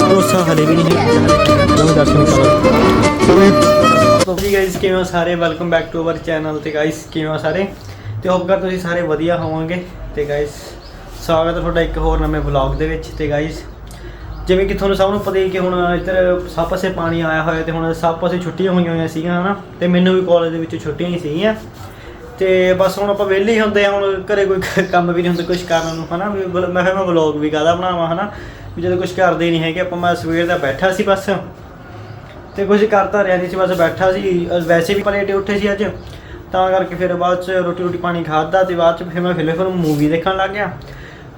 ਭਰੋਸਾ ਹਲੇ ਵੀ ਨਹੀਂ ਹੈ। ਲੋ ਦਰਸ਼ਨ ਕਰੋ ਜੀ ਗਾਇਸ ਕਿਵੇਂ ਹੋ ਸਾਰੇ? Welcome back to our channel ਤੇ ਗਾਇਸ ਕਿਵੇਂ ਹੋ ਸਾਰੇ? ਤੇ ਹੋਪ ਕਰ ਤੁਸੀਂ ਸਾਰੇ ਵਧੀਆ ਹੋਵੋਗੇ। ਤੇ ਗਾਇਸ ਸਵਾਗਤ ਹੈ ਤੁਹਾਡਾ ਇੱਕ ਹੋਰ ਨਵੇਂ ਵਲੌਗ ਦੇ ਵਿੱਚ। ਤੇ ਗਾਇਸ ਜਿਵੇਂ ਕਿ ਤੁਹਾਨੂੰ ਸਭ ਨੂੰ ਪਤਾ ਹੀ ਕਿ ਹੁਣ ਇੱਧਰ ਸਭ ਪਾਸੇ ਪਾਣੀ ਆਇਆ ਹੋਇਆ ਤੇ ਹੁਣ ਸਭ ਪਾਸੇ ਛੁੱਟੀਆਂ ਹੋਈਆਂ ਹੋਈਆਂ ਸੀਗੀਆਂ, ਹਨਾ? ਤੇ ਮੈਨੂੰ ਵੀ ਕਾਲਜ ਦੇ ਵਿੱਚ ਛੁੱਟੀਆਂ ਹੀ ਸੀਗੀਆਂ। ਤੇ ਬਸ ਹੁਣ ਆਪਾਂ ਵਿਹਲੇ ਹੀ ਹੁੰਦੇ ਆ ਹੁਣ ਘਰੇ ਕੋਈ ਕ- ਕੰਮ ਵੀ ਨਹੀਂ ਹੁੰਦਾ ਕੁਝ ਕਰਨ ਨੂੰ ਹਨਾ? ਵੀ ਬਲ- ਮੈਂ ਫਿਰ ਮੈਂ ਵਲੌਗ ਵੀ ਕਾਹਦਾ ਬਣਾਵਾਂ ਹਨਾ? ਵੀ ਜਦੋਂ ਕੁਝ ਕਰਦੇ ਨਹੀਂ ਹੈਗੇ ਆਪਾਂ ਮੈਂ ਸਵੇਰ ਦਾ ਬੈਠਾ ਸੀ ਬਸ। ਤੇ ਕੁਝ ਕਰਤਾ ਰਿਹਾ ਨਹੀਂ ਸੀ ਬਸ ਬੈਠਾ ਸੀ। ਅ, ਵੈਸੇ ਵੀ ਪਲੇਟੇ ਉੱਠੇ ਸੀ ਅੱਜ। ਤਾਂ ਕਰਕੇ ਫਿਰ ਬਾਅਦ ਚ ਰੋਟੀ ਰੋਟੀ ਪਾਣੀ ਖਾਦਾ ਤੇ ਬਾਅਦ ਚ ਫਿਰ ਮੈਂ ਫਿਲਮ ਫਿਰ ਮੂਵੀ ਦੇਖਣ ਲੱਗ ਗਿਆ।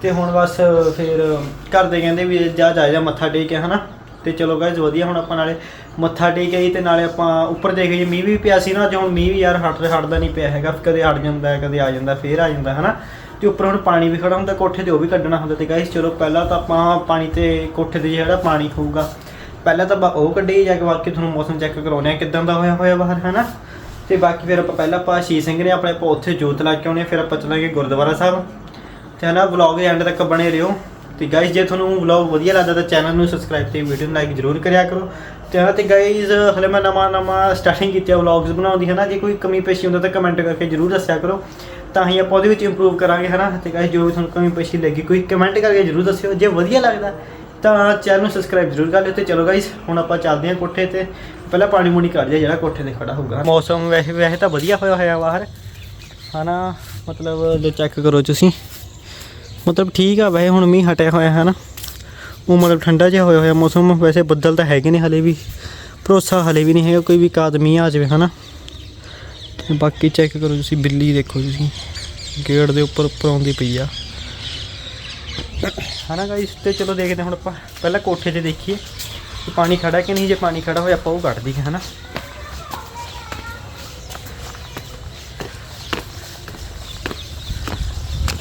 ਤੇ ਹੁਣ ਬਸ ਫਿਰ ਘਰ ਦੇ ਕਹਿੰਦੇ ਵੀ ਜਾ ਜਾ ਜਾ ਮੱਥਾ ਟੇਕ ਕੇ ਹਨਾ? ਤੇ ਚਲੋ ਗਾਇਜ਼ ਵਧੀਆ ਹੁਣ ਆਪਾਂ ਨਾਲੇ ਮੱਥਾ ਟੇਕ ਆਈ ਤੇ ਨਾਲੇ ਆਪਾਂ ਉੱਪਰ ਦੇਖ ਗਏ ਮੀਂਹ ਵੀ ਪਿਆ ਸੀ ਨਾ ਅੱਜ ਹੁਣ ਮੀਂਹ ਵੀ ਯਾਰ ਹਟ ਹਟਦਾ ਨਹੀਂ ਪਿਆ ਹੈਗਾ ਕਦੇ ਹਟ ਜਾਂਦਾ ਹੈ, ਕਦੇ ਆ ਜਾਂਦਾ ਫੇਰ ਆ ਜਾਂਦਾ ਹਨਾ? ਤੇ ਉੱਪਰ ਹੁਣ ਪਾਣੀ ਵੀ ਖੜਾ ਹੁੰਦਾ ਕੋਠੇ ਤੇ ਉਹ ਵੀ ਕੱਢਣਾ ਹੁੰਦਾ ਤੇ ਗਾਇਜ਼ ਚਲੋ ਪਹਿਲਾਂ ਤਾਂ ਆਪਾਂ ਪਾਣੀ ਤੇ ਕੋਠੇ ਤੇ ਜਿਹੜਾ ਪਾਣੀ ਹੋਊਗਾ ਪਹਿਲਾਂ ਤਾਂ ਬਾ- ਉਹ ਕੱਢੀ ਜਾ ਕੇ ਬਾਕੀ ਤੁਹਾਨੂੰ ਮੌਸਮ ਚੈੱਕ ਕਰਾਉਣੇ ਆ ਕਿਦਾਂ ਦਾ ਹੋਇਆ ਹੋਇਆ ਬਾਹਰ ਹਨਾ? ਤੇ ਬਾਕੀ ਫਿਰ ਆਪਾਂ ਪਹਿਲਾਂ ਆਪਾਂ ਸ਼ੀ ਸਿੰਘ ਨੇ ਆਪਣੇ ਆਪਾਂ ਉੱਥੇ ਜੋਤ ਲਾ ਕੇ ਆਉਣੇ ਫਿਰ ਆਪਾਂ ਚੱਲਾਂਗੇ ਗੁਰਦੁਆਰਾ ਸਾਹਿਬ। ਤੇ ਹਨਾ ਵਲੌਗ ਦੇ ਐਂਡ ਤੱਕ ਬਣੇ ਰਹੋ। ਤੇ ਗਾਇਜ਼ ਜੇ ਤੁਹਾਨੂੰ ਵਲੌਗ ਵਧੀਆ ਲੱਗਦਾ ਤਾਂ ਚੈਨਲ ਨੂੰ ਸਬਸਕ੍ਰਾਈਬ ਤੇ ਵੀਡੀਓ ਨੂੰ ਲਾਈਕ ਜ਼ਰੂਰ ਕਰਿਆ ਕਰੋ। ਤੇ ਹਨਾ ਤੇ ਗਾਇਜ਼ ਹਲੇ ਮੈਂ ਨਵਾਂ ਨਵਾਂ ਸਟਾਰਟਿੰਗ ਕੀਤੀ ਹੈ ਵਲੌਗਸ ਬਣਾਉਂਦੀ ਨਾ ਜੇ ਕੋਈ ਕਮੀ ਪੇਸ਼ੀ ਹੁੰਦਾ ਤਾਂ ਕਮੈਂਟ ਕਰਕੇ ਜ਼ਰੂਰ ਦੱਸਿਆ ਕਰੋ। ਤਾਂ ਹੀ ਆਪਾਂ ਉਹਦੇ ਵਿੱਚ ਇੰਪਰੂਵ ਕਰਾਂਗੇ, ਹਨਾ? ਤੇ ਗਾਇਜ਼ ਜੋ ਵੀ ਤੁਹਾਨੂੰ ਕਮੀ ਪੇਸ਼ੀ ਲੱਗੀ, ਕੋਈ ਕਮੈਂਟ ਕਰਕੇ ਜ਼ਰੂਰ ਦੱਸਿਓ। ਜੇ ਵਧੀਆ ਲੱਗਦਾ ਤਾਂ ਚੈਨਲ ਨੂੰ ਸਬਸਕ੍ਰਾਈਬ ਜ਼ਰੂਰ ਕਰ ਲਿਓ। ਤੇ ਚਲੋ ਗਾਇਜ਼ ਹੁਣ ਆਪਾਂ ਚੱਲਦੇ ਹਾਂ ਕੋਠੇ ਤੇ। ਪਹਿਲਾਂ ਪਾਣੀ ਮੂਣੀ ਕੱਢ ਜਾ ਜਿਹੜਾ ਕੋਠੇ ਤੇ ਖੜਾ ਹੋਊਗਾ। ਮੌਸਮ ਵੈਸੇ ਵੈਸੇ ਤਾਂ ਵਧੀਆ ਹੋਇਆ ਹੋਇਆ ਬਾਹਰ। ਹਨਾ? ਮਤਲਬ, ਜੇ ਚੈੱਕ ਕਰੋ ਤੁਸੀਂ। ਮਤਲਬ ਠੀਕ ਆ ਵੈਸੇ ਹੁਣ ਮੀਂਹ ਹਟਿਆ ਹੋਇਆ ਹੈ ਨਾ। ਉਹ ਮਤਲਬ ਠੰਡਾ ਜਿਹਾ ਹੋਇਆ ਹੋਇਆ ਮੌਸਮ, ਵੈਸੇ ਬੱਦਲ ਤਾਂ ਹੈਗੇ ਨੇ ਹਲੇ ਵੀ। ਭਰੋਸਾ ਹਲੇ ਵੀ ਨਹੀਂ ਹੈਗਾ ਕੋਈ ਵੀ ਕਾਦ ਮੀਂਹ ਆ ਜਾਵੇ, ਹਨਾ। ਤੇ ਬਾਕੀ ਚੈੱਕ ਕਰੋ ਤੁਸੀਂ, ਬਿੱਲੀ ਦੇਖੋ ਤੁਸੀਂ। ਗੇਟ ਦੇ ਉੱਪਰ ਉੱਪਰ ਆਉਂਦੀ ਪਈ ਆ। ਹਨਾ ਗਾਇਸ ਤੇ ਚਲੋ ਦੇਖਦੇ ਹਾਂ ਹੁਣ ਆਪਾਂ। ਪਹਿਲਾਂ ਕੋਠੇ ਤੇ ਦੇਖੀਏ। ਪਾਣੀ ਖੜਾ ਕਿ ਨਹੀਂ? ਜੇ ਪਾਣੀ ਖੜਾ ਹੋਇਆ ਆਪਾਂ ਉਹ ਕੱਢ ਦਈਏ, ਹਨਾ।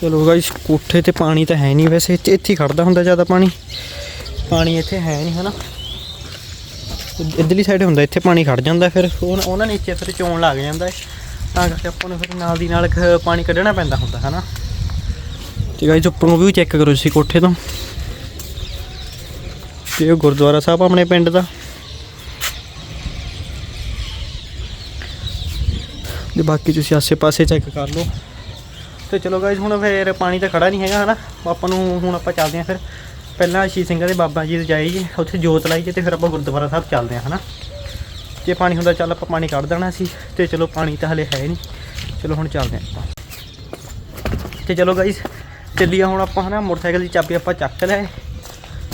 ਚਲੋ ਗਾਇਸ ਕੋਠੇ ਤੇ ਪਾਣੀ ਤਾਂ ਹੈ ਨਹੀਂ ਵੈਸੇ, ਇੱਥੇ ਇੱਥੇ ਹੀ ਖੜਦਾ ਹੁੰਦਾ ਜ਼ਿਆਦਾ ਪਾਣੀ। ਪਾਣੀ ਇੱਥੇ ਹੈ ਨਹੀਂ, ਹਨਾ? ਇਧ- ਇੱਧਰਲੀ ਸਾਈਡ ਹੁੰਦਾ, ਇੱਥੇ ਪਾਣੀ ਖੜ ਜਾਂਦਾ ਫਿਰ। ਉਹਨਾਂ ਨੀਚੇ ਫਿਰ ਚੋਣ ਲੱਗ ਜਾਂਦਾ। ਤਾਂ ਕਰਕੇ ਆਪਾਂ ਨੂੰ ਫਿਰ ਨਾਲ ਦੀ ਨਾਲ ਖ- ਪਾਣੀ ਕੱਢਣਾ ਪੈਂਦਾ ਹੁੰਦਾ, ਹਨਾ? ਤੇ ਗਾਇਸ ਉੱਪਰੋਂ ਵੀ ਚੈੱਕ ਕਰੋ ਤੁਸੀਂ ਕੋਠੇ ਤੋਂ। ਤੇ ਇਹ ਗੁਰਦੁਆਰਾ ਸਾਹਿਬ ਆਪਣੇ ਪਿੰਡ ਦਾ। ਤੇ ਬਾਕੀ ਤੁਸੀਂ ਆਸੇ-ਪਾਸੇ ਚੈੱਕ ਕਰ ਲਓ। ਤੇ ਚਲੋ ਗਾਇਜ਼ ਹੁਣ ਫਿਰ ਪਾਣੀ ਤਾਂ ਖੜਾ ਨਹੀਂ ਹੈਗਾ, ਹਨਾ? ਆਪਾਂ ਨੂੰ ਹੁਣ ਆਪਾਂ ਚੱਲਦੇ ਹਾਂ ਫਿਰ। ਪਹਿਲਾਂ ਸ਼ੀ ਸਿੰਘਾਂ ਦੇ ਬਾਬਾ ਜੀ ਦੇ ਜਾਈਏ ਉੱਥੇ ਜੋਤ ਲਾਈਏ ਤੇ ਫਿਰ ਆਪਾਂ ਗੁਰਦੁਆਰਾ ਸਾਹਿਬ ਚੱਲਦੇ ਹਾਂ, ਹਨਾ? ਜੇ ਪਾਣੀ ਹੁੰਦਾ ਚੱਲ ਆਪਾਂ ਪਾਣੀ ਕੱਢ ਦੇਣਾ ਸੀ, ਤੇ ਚਲੋ ਪਾਣੀ ਤਾਂ ਹਲੇ ਹੈ ਨਹੀਂ। ਚਲੋ ਹੁਣ ਚੱਲਦੇ ਹਾਂ ਆਪਾਂ। ਤੇ ਚਲੋ ਗਾਇਜ਼ ਚੱਲੀਏ ਹੁਣ ਆਪਾਂ, ਹਨਾ? ਮੋਟਰਸਾਈਕਲ ਦੀ ਚਾਬੀ ਆਪਾਂ ਚੱਕ ਲਿਆ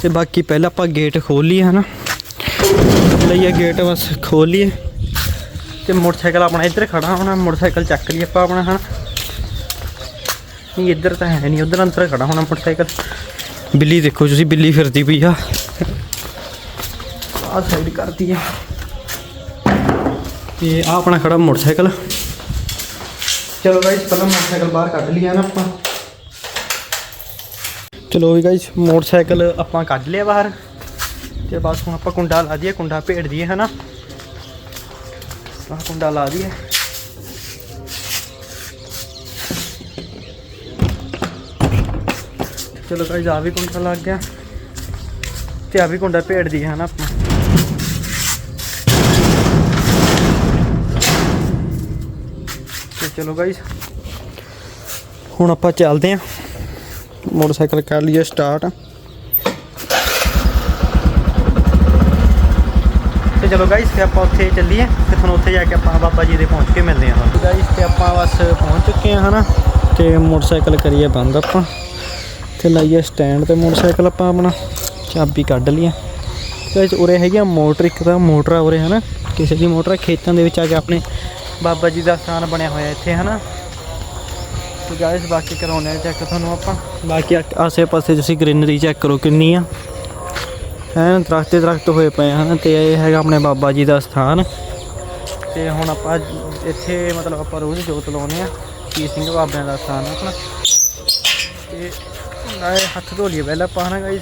ਤੇ ਬਾਕੀ ਪਹਿਲਾਂ ਆਪਾਂ ਗੇਟ ਖੋਲ ਲਈਏ, ਹਨਾ? ਲਈਏ ਗੇਟ ਬਸ ਖੋਲ ਲਈਏ। ਤੇ ਮੋਟਰਸਾਈਕਲ ਆਪਣਾ ਇੱਧਰ ਖੜਾ ਹੋਣਾ, ਮੋਟਰਸਾਈਕਲ ਚੱਕ ਲਈਏ ਆਪਾਂ ਆਪਣਾ, ਹਨਾ? ਨਹੀਂ, ਇੱਧਰ ਤਾਂ ਹੈ ਨਹੀਂ, ਉਧਰ ਅੰਦਰ ਖੜਾ ਹੋਣਾ ਮੋਟਰਸਾਈਕਲ। ਬਿੱਲੀ ਦੇਖੋ, ਤੁਸੀਂ ਬਿੱਲੀ ਫਿਰਦੀ ਪਈ ਆ। ਆਹ ਸਾਈਡ ਕਰਦੀ ਆ। ਤੇ ਆ ਆਪਣਾ ਖੜਾ ਮੋਟਰਸਾਈਕਲ। ਚਲੋ ਗਾਇਸ ਪਹਿਲਾਂ ਮੋਟਰਸਾਈਕਲ ਬਾਹਰ ਕੱਢ ਲਿਆ ਨਾ ਆਪਾਂ। ਚਲੋ ਵੀ ਗਾਇਸ ਮੋਟਰਸਾਈਕਲ ਆਪਾਂ ਕੱਢ ਲਿਆ ਬਾਹਰ। ਤੇ ਬਸ ਹੁਣ ਆਪਾਂ ਕੁੰਡਾ ਲਾ ਦਈਏ, ਕੁੰਡਾ ਭੇੜ ਦਈਏ, ਹਨਾ? ਆਹ ਕੁੰਡਾ ਲਾ ਦਈਏ। ਚਲੋ ਗਾਇਸ ਆ ਵੀ ਕੁੰਡਾ ਲੱਗ ਗਿਆ ਤੇ ਆ ਵੀ ਕੁੰਡਾ ਭੇੜ ਹੈ ਨਾ ਆਪਾਂ ਤੇ ਚਲੋ ਗਾਇਸ ਹੁਣ ਆਪਾਂ ਚੱਲਦੇ ਆਂ ਮੋਟਰਸਾਈਕਲ ਕਰ ਲਈਏ ਸਟਾਰਟ ਤੇ ਚਲੋ ਗਾਇਸ ਤੇ ਆਪਾਂ ਉੱਥੇ ਚੱਲੀਏ ਤੇ ਤੁਹਾਨੂੰ ਉੱਥੇ ਜਾ ਕੇ ਆਪਾਂ ਬਾਬਾ ਜੀ ਦੇ ਪਹੁੰਚ ਕੇ ਮਿਲਦੇ ਹਾਂ। ਗਾਇਸ ਤੇ ਆਪਾਂ ਬਸ ਪਹੁੰਚ ਚੁੱਕੇ ਹਾਂ ਹਨਾ, ਤੇ ਮੋਟਰਸਾਈਕਲ ਕਰੀਏ ਬੰਦ ਆਪਾਂ। ਤੇ ਲਾਈਏ ਸਟੈਂਡ ਤੇ ਮੋਟਰਸਾਈਕਲ ਆਪਾਂ ਆਪਣਾ ਚਾਬੀ ਕੱਢ ਲਈਏ। ਗਾਇਸ ਉਰੇ ਹੈਗੀ ਆ ਮੋਟਰ, ਇੱਕ ਤਾਂ ਮੋਟਰ ਆ ਉਰੇ, ਹਨਾ? ਕਿਸੇ ਦੀ ਮੋਟਰ ਖੇਤਾਂ ਦੇ ਵਿੱਚ ਆ ਕੇ ਆਪਣੇ ਬਾਬਾ ਜੀ ਦਾ ਸਥਾਨ ਬਣਿਆ ਹੋਇਆ ਇੱਥੇ, ਹਨਾ? ਤੇ ਗਾਇਸ ਬਾਕੀ ਕਰਾਉਣੇ ਆ ਚੈੱਕ ਤੁਹਾਨੂੰ ਆਪਾਂ। ਬਾਕੀ ਆਸੇ-ਪਾਸੇ ਤੁਸੀਂ ਗ੍ਰੀਨਰੀ ਚੈੱਕ ਕਰੋ ਕਿੰਨੀ ਆ। ਐਨ ਦਰਖਤ ਦਰਖਤ ਹੋਏ ਪਏ ਹਨ? ਤੇ ਇਹ ਹੈਗਾ ਆਪਣੇ ਬਾਬਾ ਜੀ ਦਾ ਸਥਾਨ। ਤੇ ਹੁਣ ਆਪਾਂ ਇੱਥੇ ਮਤਲਬ ਆਪਾਂ ਰੋਜ਼ ਜੋਤ ਲਾਉਨੇ ਆ, ਕੀ ਸਿੰਘ ਬਾਬਿਆਂ ਦਾ ਸਥਾਨ ਆ ਆਪਣਾ। ਤੇ ਨਾਲੇ ਹੱਥ ਧੋ ਲਈਏ ਪਹਿਲਾਂ ਹਨਾ ਗਾਇਸ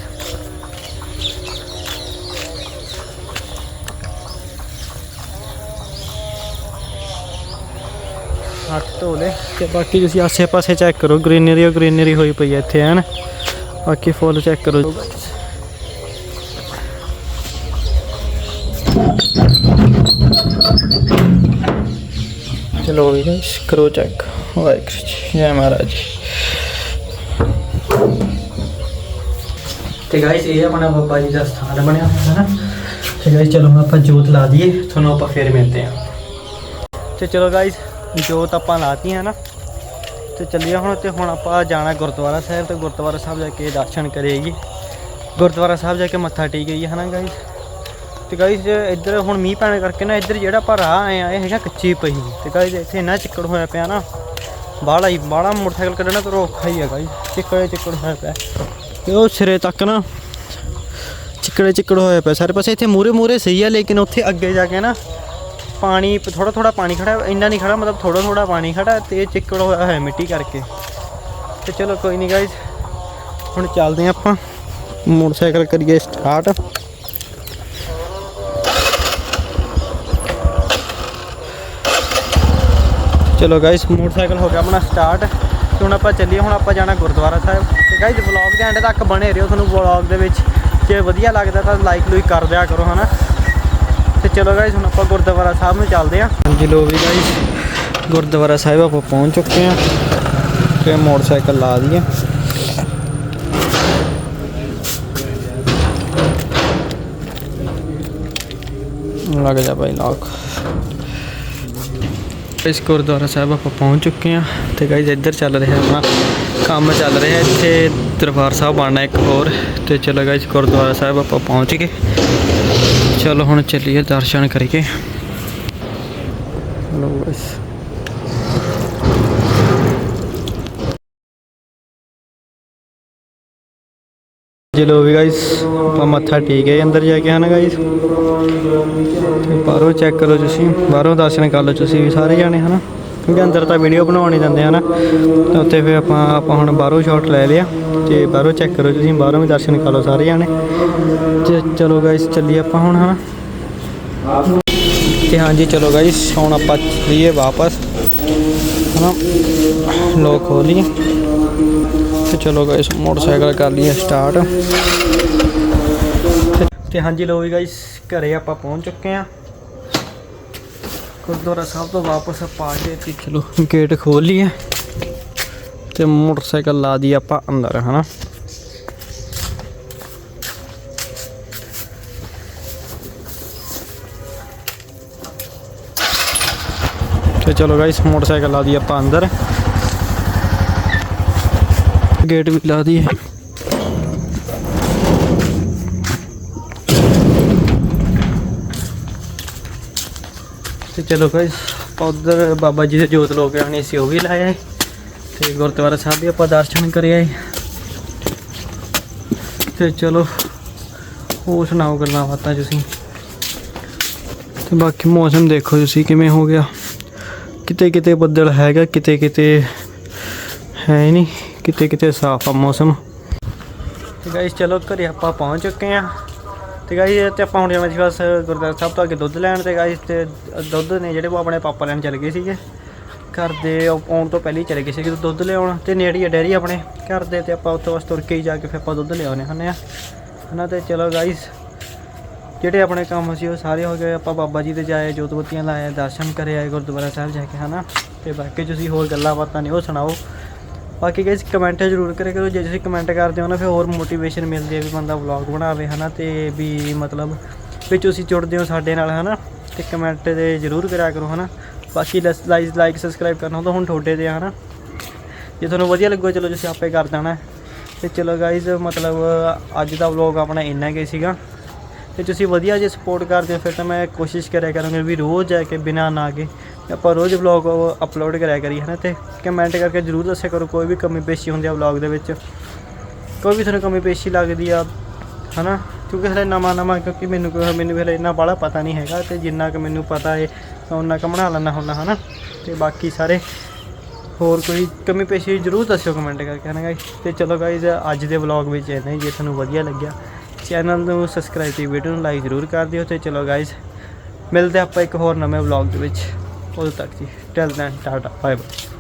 ਹੱਥ ਧੋ ਲੈ ਤੇ ਬਾਕੀ ਤੁਸੀਂ ਆਸੇ-ਪਾਸੇ ਚੈੱਕ ਕਰੋ ਗ੍ਰੀਨਰੀ ਉਹ ਗ੍ਰੀਨਰੀ ਹੋਈ ਪਈ ਹੈ ਇੱਥੇ ਹਨ? ਬਾਕੀ ਫੁੱਲ ਚੈੱਕ ਕਰੋ। ਚਲੋ ਵੀ ਗਾਇਸ ਕਰੋ ਚੈੱਕ ਵਾਹਿਗੁਰੂ ਜੀ ਜੈ ਮਹਾਰਾਜ। ਤੇ ਗਾਇਸ ਇਹ ਆਪਣਾ ਬਾਬਾ ਜੀ ਦਾ ਸਥਾਨ ਬਣਿਆ ਹੋਇਆ ਹੈ ਨਾ। ਤੇ ਗਾਇਸ ਚਲੋ ਹੁਣ ਆਪਾਂ ਜੋਤ ਲਾ ਦਈਏ, ਤੁਹਾਨੂੰ ਆਪਾਂ ਫੇਰ ਮਿਲਦੇ ਹਾਂ। ਤੇ ਚਲੋ ਗਾਇਸ ਜੋਤ ਆਪਾਂ ਲਾਤੀ ਹੈ ਨਾ। ਤੇ ਚੱਲੀਏ ਹੁਣ ਤੇ ਹੁਣ ਆਪਾਂ ਜਾਣਾ ਗੁਰਦੁਆਰਾ ਸਾਹਿਬ ਤੇ ਗੁਰਦੁਆਰਾ ਸਾਹਿਬ ਜਾ ਕੇ ਦਰਸ਼ਨ ਕਰੇਗੀ ਗੁਰਦੁਆਰਾ ਸਾਹਿਬ ਜਾ ਕੇ ਮੱਥਾ ਟੇਕਈਏ ਹਨਾ ਗਾਇਸ ਤੇ ਗਾਇਸ ਇੱਧਰ ਹੁਣ ਮੀਂਹ ਪੈਣ ਕਰਕੇ ਨਾ, ਇੱਧਰ ਜਿਹੜਾ ਆਪਾਂ ਰਾਹ ਆਏ ਆ, ਇਹ ਹੈਗਾ ਕੱਚੀ ਪਈ। ਤੇ ਗਾਇਸ ਇੱਥੇ ਇੰਨਾ ਚਿੱਕੜ ਹੋਇਆ ਪਿਆ ਨਾ। ਬਾਹਲਾ ਹੀ, ਬਾਹਲਾ ਮੋਟਰਸਾਈਕਲ ਕੱਢਣਾ ਤਾਂ ਔਖਾ ਹੀ ਹੈ ਜੀ। ਚਿੱਕੜੇ ਚਿੱਕੜ ਹੋਇਆ ਪਿਆ ਤੇ ਉਹ ਸਿਰੇ ਤੱਕ ਨਾ ਚਿੱਕੜੇ ਚਿੱਕੜ ਹੋਇਆ ਪਿਆ ਸਾਰੇ ਪਾਸੇ ਇੱਥੇ ਮੂਰੇ ਮੂਰੇ ਸਹੀ ਆ, ਲੇਕਿਨ ਉੱਥੇ ਅੱਗੇ ਜਾ ਕੇ ਨਾ ਪਾਣੀ ਥੋੜਾ ਥੋੜਾ ਪਾਣੀ ਖੜਾ, ਇੰਨਾ ਨਹੀਂ ਖੜਾ, ਮਤਲਬ ਥੋੜਾ ਥੋੜਾ ਪਾਣੀ ਖੜਾ ਹੈ ਤੇ ਚਿੱਕੜ ਹੋਇਆ ਹੋਇਆ ਮਿੱਟੀ ਕਰਕੇ। ਤੇ ਚਲੋ ਕੋਈ ਨਹੀਂ ਗਾਇਸ ਹੁਣ ਚੱਲਦੇ ਹਾਂ ਆਪਾਂ। ਮੋਟਰਸਾਈਕਲ ਕਰੀਏ ਸਟਾਰਟ ਚਲੋ ਗਾਇਸ ਮੋਟਰਸਾਈਕਲ ਹੋ ਗਿਆ ਆਪਣਾ ਸਟਾਰਟ ਤੇ ਹੁਣ ਆਪਾਂ ਚੱਲੀਏ, ਹੁਣ ਆਪਾਂ ਜਾਣਾ ਗੁਰਦੁਆਰਾ ਸਾਹਿਬ। ਤੇ ਗਾਇਸ ਵਲੌਗ ਦੇ ਐਂਡ ਤੱਕ ਬਣੇ ਰਹੋ ਤੁਹਾਨੂੰ ਵਲੌਗ ਦੇ ਵਿੱਚ। ਜੇ ਵਧੀਆ ਲੱਗਦਾ ਤਾਂ ਲਾਈਕ ਲੂਈ ਕਰ ਦਿਆ ਕਰੋ, ਹਨਾ। ਤੇ ਚਲੋ ਗਾਇਸ ਹੁਣ ਆਪਾਂ ਗੁਰਦੁਆਰਾ ਸਾਹਿਬ ਨੂੰ ਚੱਲਦੇ ਹਾਂ। ਹਾਂਜੀ ਲੋ ਵੀ ਗਾਇਸ ਗੁਰਦੁਆਰਾ ਸਾਹਿਬ ਆਪਾਂ ਪਹੁੰਚ ਚੁੱਕੇ ਹਾਂ। ਤੇ ਮੋਟਰਸਾਈਕਲ ਲਾ ਦਈਏ। ਲੱਗ ਜਾ ਭਾਈ ਲੋਕ ਇਸ ਗੁਰਦੁਆਰਾ ਸਾਹਿਬ ਆਪਾਂ ਪਹੁੰਚ ਚੁੱਕੇ ਹਾਂ ਤੇ ਗਾਇਜ਼ ਇੱਧਰ ਚੱਲ ਰਿਹਾ ਆਪਣਾ ਕੰਮ ਚੱਲ ਰਿਹਾ, ਇੱਥੇ ਦਰਬਾਰ ਸਾਹਿਬ ਬਣਨਾ ਇੱਕ ਹੋਰ ਤੇ ਚਲੋ ਗਾਇਜ਼ ਗੁਰਦੁਆਰਾ ਸਾਹਿਬ ਆਪਾਂ ਪਹੁੰਚ ਗਏ। ਚਲੋ ਹੁਣ ਚੱਲੀਏ ਦਰਸ਼ਨ ਕਰੀਏ। ਲੋ ਬਸ ਚਲੋ ਵੀ ਗਾਇਸ ਆਪਾਂ ਮੱਥਾ ਟੇਕ ਗਏ ਅੰਦਰ ਜਾ ਕੇ ਹਨਾ ਗਾਇਸ ਤੇ ਬਾਹਰੋਂ ਚੈੱਕ ਕਰੋ ਤੁਸੀਂ, ਬਾਹਰੋਂ ਦਰਸ਼ਨ ਕਰ ਲਓ ਤੁਸੀਂ ਵੀ ਸਾਰੇ ਜਾਣੇ ਹਨਾ? ਕਿਉਂਕਿ ਅੰਦਰ ਤਾਂ ਵੀਡੀਓ ਬਣਾਉਣ ਜਾਂਦੇ ਦਿੰਦੇ ਹਨਾ? ਤਾਂ ਉੱਥੇ ਫਿਰ ਆਪਾਂ ਆਪਾਂ ਹੁਣ ਬਾਹਰੋਂ ਸ਼ਾਟ ਲੈ ਲਿਆ, ਤੇ ਬਾਹਰੋਂ ਚੈੱਕ ਕਰੋ ਤੁਸੀਂ, ਬਾਹਰੋਂ ਵੀ ਦਰਸ਼ਨ ਕਰ ਲਓ ਸਾਰੇ ਜਾਣੇ। ਤੇ ਚਲੋ ਗਾਇਸ ਚੱਲੀਏ ਆਪਾਂ ਹੁਣ ਹਨਾ? ਤੇ ਹਾਂਜੀ, ਚਲੋ ਗਾਇਸ ਹੁਣ ਆਪਾਂ ਚੱਲੀਏ ਵਾਪਸ। ਹਨਾ? ਲੋਕ ਖੋਲੀਏ। ਚਲੋ ਗਾਇਸ ਮੋਟਰਸਾਈਕਲ ਕਰ ਲਈਏ ਸਟਾਰਟ ਤੇ ਹਾਂਜੀ ਲੋ ਵੀ ਗਾਇਸ ਘਰੇ ਆਪਾਂ ਪਹੁੰਚ ਚੁੱਕੇ ਆ ਗੁਰਦੁਆਰਾ ਸਾਹਿਬ ਤੋਂ ਵਾਪਸ ਆਪਾਂ ਆ ਗਏ ਤੇ ਚਲੋ ਗੇਟ ਖੋਲ ਲਈਏ। ਤੇ ਮੋਟਰਸਾਈਕਲ ਲਾ ਦੀ ਆਪਾਂ ਅੰਦਰ, ਹਨਾ? ਤੇ ਚਲੋ ਗਾਇਸ ਮੋਟਰਸਾਈਕਲ ਲਾ ਦੀ ਆਪਾਂ ਅੰਦਰ। ਗੇਟ ਵੀ ਲਾ ਦਈਏ। ਤੇ ਚਲੋ ਗਾਇਸ ਉਧਰ ਬਾਬਾ ਜੀ ਦੇ ਜੋਤ ਲੋਕ ਆਣੇ ਸੀ ਉਹ ਵੀ ਲਾਇਆ ਤੇ ਗੁਰਦੁਆਰਾ ਸਾਹਿਬ ਵੀ ਆਪਾਂ ਦਰਸ਼ਨ ਕਰੇ ਆਏ। ਤੇ ਚਲੋ ਹੋਰ ਸੁਣਾਓ ਗੱਲਾਂ ਬਾਤਾਂ ਤੁਸੀਂ? ਤੇ ਬਾਕੀ ਮੌਸਮ ਦੇਖੋ ਤੁਸੀਂ ਕਿਵੇਂ ਹੋ ਗਿਆ? ਕਿਤੇ ਕਿਤੇ ਬੱਦਲ ਹੈਗਾ ਕਿਤੇ ਕਿਤੇ ਹੈ ਹੀ ਨਹੀਂ। ਕਿਤੇ ਕਿਤੇ ਸਾਫ਼ ਆ ਮੌਸਮ? ਤੇ ਗਾਇਸ ਚਲੋ ਘਰੇ ਆਪਾਂ ਪਹੁੰਚ ਚੁੱਕੇ ਆ ਤੇ ਗਾਇਸ ਤੇ ਆਪਾਂ ਹੁਣ ਜਾਣਾ ਸੀ ਬਸ ਗੁਰਦੁਆਰਾ ਸਾਹਿਬ ਤੋਂ ਅੱਗੇ ਦੁੱਧ ਲੈਣ ਤੇ ਗਾਇਸ ਤੇ ਦੁੱਧ ਨੇ ਜਿਹੜੇ ਉਹ ਆਪਣੇ ਪਾਪਾ ਲੈਣ ਚਲੇ ਗਏ ਸੀਗੇ। ਘਰ ਦੇ ਆਉਣ ਤੋਂ ਪਹਿਲਾਂ ਹੀ ਚਲੇ ਗਏ ਸੀਗੇ ਦੁੱਧ ਲਿਆਉਣ। ਤੇ ਨੇੜੀ ਹੀ ਆ ਡੈਰੀ ਆਪਣੇ ਘਰ ਦੇ ਤੇ ਆਪਾਂ ਉੱਥੋਂ ਬਸ ਤੁਰ ਕੇ ਹੀ ਜਾ ਕੇ ਫਿਰ ਆਪਾਂ ਦੁੱਧ ਲਿਆਉਣੇ ਹੁੰਦੇ ਆ ਹਨਾ ਤੇ ਚਲੋ ਗਾਇਸ ਜਿਹੜੇ ਆਪਣੇ ਕੰਮ ਸੀ ਉਹ ਸਾਰੇ ਹੋ ਗਏ। ਆਪਾਂ ਬਾਬਾ ਜੀ ਦੇ ਜਾਏ, ਜੋਤਬੱਤੀਆਂ ਲਾਏ, ਦਰਸ਼ਨ ਕਰੇ, ਆਏ ਗੁਰਦੁਆਰਾ ਸਾਹਿਬ ਜਾ ਕੇ, ਹਨਾ। ਤੇ ਬਾਕੀ ਤੁਸੀਂ ਹੋਰ ਗੱਲਾਂ ਬਾਤਾਂ ਨੇ ਉਹ ਸੁਣਾਓ। ਬਾਕੀ ਗਾਇਸ ਕਮੈਂਟ ਜ਼ਰੂਰ ਕਰਿਆ ਕਰੋ, ਜੇ ਤੁਸੀਂ ਕਮੈਂਟ ਕਰਦੇ ਹੋ ਨਾ, ਫਿਰ ਹੋਰ ਮੋਟੀਵੇਸ਼ਨ ਮਿਲਦੀ ਹੈ ਵੀ ਬੰਦਾ ਵਲੌਗ ਬਣਾਵੇ, ਹਨਾ, ਤੇ ਵੀ ਮਤਲਬ ਵੀ ਤੁਸੀਂ ਜੁੜਦੇ ਹੋ ਸਾਡੇ ਨਾਲ, ਹਨਾ, ਤੇ ਕਮੈਂਟ ਦੇ ਜ਼ਰੂਰ ਕਰਿਆ ਕਰੋ, ਹਨਾ। ਬਾਕੀ ਲਾਈਕ ਲਾਈਕ ਸਬਸਕ੍ਰਾਈਬ ਕਰਨਾ ਤਾਂ ਹੁਣ ਤੁਹਾਡੇ ਤੇ ਆ, ਹਨਾ। ਜੇ ਤੁਹਾਨੂੰ ਵਧੀਆ ਲੱਗੋ ਚਲੋ ਤੁਸੀਂ ਆਪੇ ਕਰ ਦੇਣਾ। ਹੈ। ਤੇ ਚਲੋ ਗਾਇਜ਼ ਮਤਲਬ ਅੱਜ ਦਾ ਵਲੌਗ ਆਪਣਾ ਇੰਨਾ ਹੀ ਸੀਗਾ। ਤੇ ਤੁਸੀਂ ਵਧੀਆ ਜੇ ਸਪੋਰਟ ਕਰਦੇ ਹੋ, ਫਿਰ ਤਾਂ ਮੈਂ ਕੋਸ਼ਿਸ਼ ਕਰਿਆ ਕਰਾਂਗਾ ਵੀ ਰੋਜ਼ ਜਾ ਕੇ ਬਿਨਾਂ ਨਾ ਕੇ ਆਪਾਂ ਰੋਜ਼ ਵਲੌਗ ਅਪਲੋਡ ਕਰਿਆ ਕਰੀਏ ਨਾ ਤੇ ਕਮੈਂਟ ਕਰਕੇ ਜਰੂਰ ਦੱਸਿਆ ਕਰੋ, ਕੋਈ ਵੀ ਕਮੀ ਪੇਸ਼ੀ ਹੁੰਦੀ ਆ ਵਲੌਗ ਦੇ ਵਿੱਚ। ਕੋਈ ਵੀ ਤੁਹਾਨੂੰ ਕਮੀ ਪੇਸ਼ੀ ਲੱਗਦੀ ਆ, ਹਨਾ, ਕਿਉਂਕਿ ਹਲੇ ਨਵਾਂ ਨਵਾਂ, ਕਿਉਂਕਿ ਮੈਨੂੰ ਕੋਈ ਮੈਨੂੰ ਵੀ ਹਲੇ ਇੰਨਾ ਬਾਹਲਾ ਪਤਾ ਨਹੀਂ ਹੈਗਾ ਤੇ ਜਿੰਨਾ ਕਿ ਮੈਨੂੰ ਪਤਾ ਹੈ ਤਾਂ ਉਹਨਾਂ ਕੁ ਬਣਾ ਲੈਣਾ ਹੁੰਦਾ, ਹਨਾ। ਤੇ ਬਾਕੀ ਸਾਰੇ ਹੋਰ ਕੋਈ ਕਮੀ ਪੇਸ਼ੀ ਜ਼ਰੂਰ ਦੱਸਿਓ ਕਮੈਂਟ ਕਰਕੇ, ਹਨਾ ਗਾਇਸ ਤੇ ਚਲੋ ਗਾਇਸ ਅੱਜ ਦੇ ਵਲੌਗ ਵਿੱਚ ਇੰਨਾ ਹੀ ਜੇ ਤੁਹਾਨੂੰ ਵਧੀਆ ਲੱਗਿਆ ਚੈਨਲ ਨੂੰ ਸਬਸਕ੍ਰਾਈਬ ਤੇ ਵੀਡੀਓ ਨੂੰ ਲਾਈਕ ਜ਼ਰੂਰ ਕਰ ਦਿਓ ਤੇ ਚਲੋ ਗਾਇਸ ਮਿਲਦੇ ਆਪਾਂ ਇੱਕ ਹੋਰ ਨਵੇਂ ਵਲੌਗ ਦੇ ਵਿੱਚ। ওদের থাকছি till then tata bye bye